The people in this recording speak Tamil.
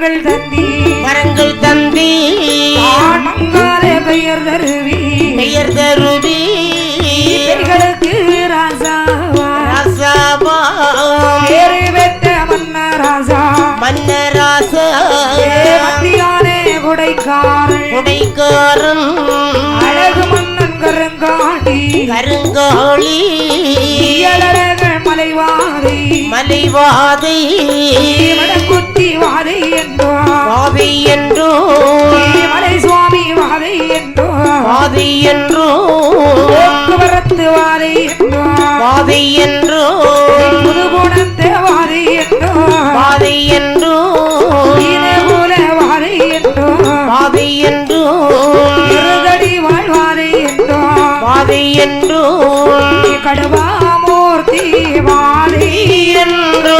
வரங்கள் தந்தி. வரங்கள் தந்தி. மங்காலே பெயர் தருவி. பெயர் தருவி. பெண்களுக்கு ராசாவா. ராசாபா பேரு பெற்ற மன்ன ராசா மன்னராசா மத்தியானே குடைக்காரன் குடைக்காரன் அழகு மன்னன் கருங்காடி கருங்கோழி இயலழகர் மலைவாதை மலைவாதை மடக்குத்தி வாதை என்றோ பாதை என்றோ மலை சுவாமி வாதை என்றோ பாதை என்றோ போக்குவரத்து வாதை என்றோ பாதை என்றோ புதுகுணத்து வாதை என்றோ பாதை என்றோ இனகுல வாதை என்றோ பாதை என்றோ இருதடி வாழ்வாதை என்றோ பாதை என்றோ கடுவாமூர்த்தி வாதை என்றோ